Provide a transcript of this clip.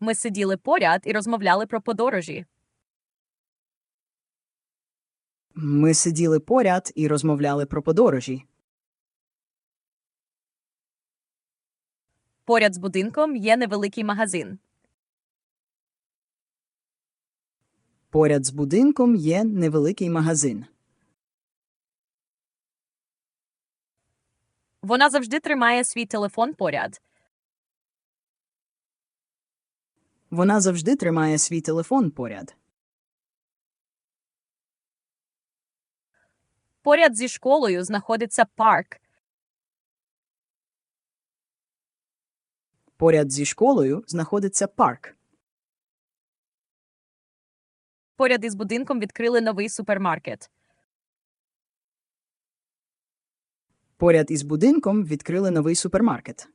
Ми сиділи поряд і розмовляли про подорожі. Ми сиділи поряд і розмовляли про подорожі. Поряд з будинком є невеликий магазин. Поряд з будинком є невеликий магазин. Вона завжди тримає свій телефон поряд. Вона завжди тримає свій телефон поряд. Поряд зі школою знаходиться парк. Поряд зі школою знаходиться парк. Поряд із будинком відкрили новий супермаркет. Поряд із будинком відкрили новий супермаркет.